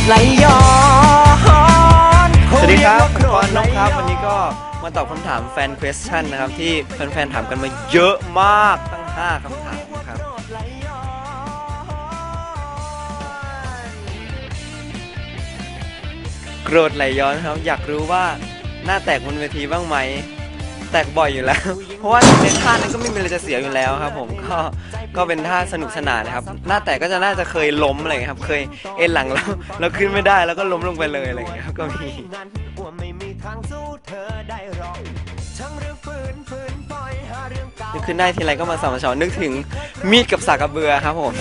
ดไหลย้อนสวัสดีครับคุณพรน้องครับ วันนี้ก็มาตอบคำถามแฟน question นะครับ ที่แฟนๆถามกันมาเยอะมากตั้ง 5คำถามครับโกรธไหลย้อนครับ อยากรู้ว่าหน้าแตกบนเวทีบ้างไหม แตกบ่อยอยู่แล้ว เพราะว่าในท่านั้นก็ไม่มีอะไรจะเสียอยู่แล้วครับ ผมก็ก็เป็นท่าสนุกสนานนะครับ หน้าแตกก็จะน่าจะเคยล้มอะไรอย่างเงี้ยครับ เคยเอ็นหลังแล้วเราขึ้นไม่ได้แล้วก็ล้มลงไปเลยอะไรอย่างเงี้ยครับก็มีนั้นว่าไม่มีทางสู้เธอได้หรอกช่างเรื่องฝืนฝืนปล่อยหาเรื่องเก่านึกขึ้นได้ทีไรก็มาสามัญชอนึกถึงมีดกับสากกระเบือครับผม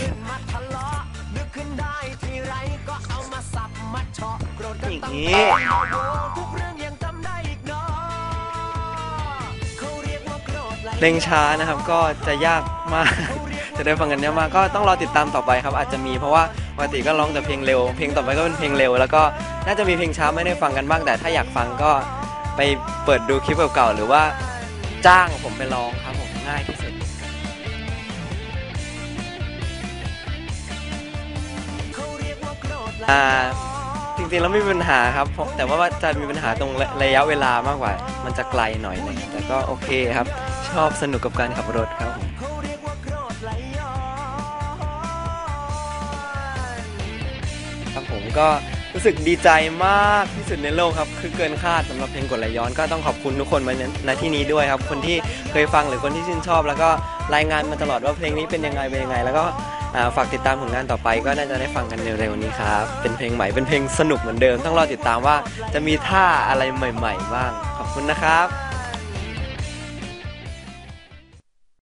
นึกขึ้นได้ทีไรก็เอามาสับมาเฉาะโกรธกันอย่างตั้งนี้ เพลงช้านะครับก็จะยากมาก จะได้ฟังกันเยอะมากก็ต้องรอติดตามต่อไปครับ อาจจะมีเพราะว่าปกติก็ร้องแต่เพลงเร็ว เพลงต่อไปก็เป็นเพลงเร็ว แล้วก็น่าจะมีเพลงช้าไม่ได้ฟังกันบ้างแต่ถ้าอยากฟังก็ไปเปิดดูคลิปเก่าๆหรือว่าจ้างผมไปร้องครับผมง่ายที่สุดอ่าจริงๆแล้วไม่มีปัญหาครับแต่ว่าจะมีปัญหาตรงระยะเวลามากกว่า มันจะไกลหน่อยนึงแต่ก็โอเคครับ อบสนุกกับการขับรถครับผมเขาเรียกว่าโกรธไหลย้อนครับผมก็รู้สึกดีใจมากที่สุดในโลกครับ คือเกินคาดสำหรับเพลงกดไหลย้อนก็ต้องขอบคุณทุกคนมาณณที่นี้ด้วยครับ คนที่เคยฟังหรือคนที่ชื่นชอบ แล้วก็รายงานมาตลอดว่าเพลงนี้เป็นยังไงเป็นยังไง แล้วก็ฝากติดตามผลงานต่อไปก็น่าจะได้ฟังกันเร็วๆนี้ครับ เป็นเพลงใหม่เป็นเพลงสนุกเหมือนเดิม ต้องรอติดตามว่าจะมีท่าอะไรใหม่ ๆ บ้าง ขอบคุณนะครับ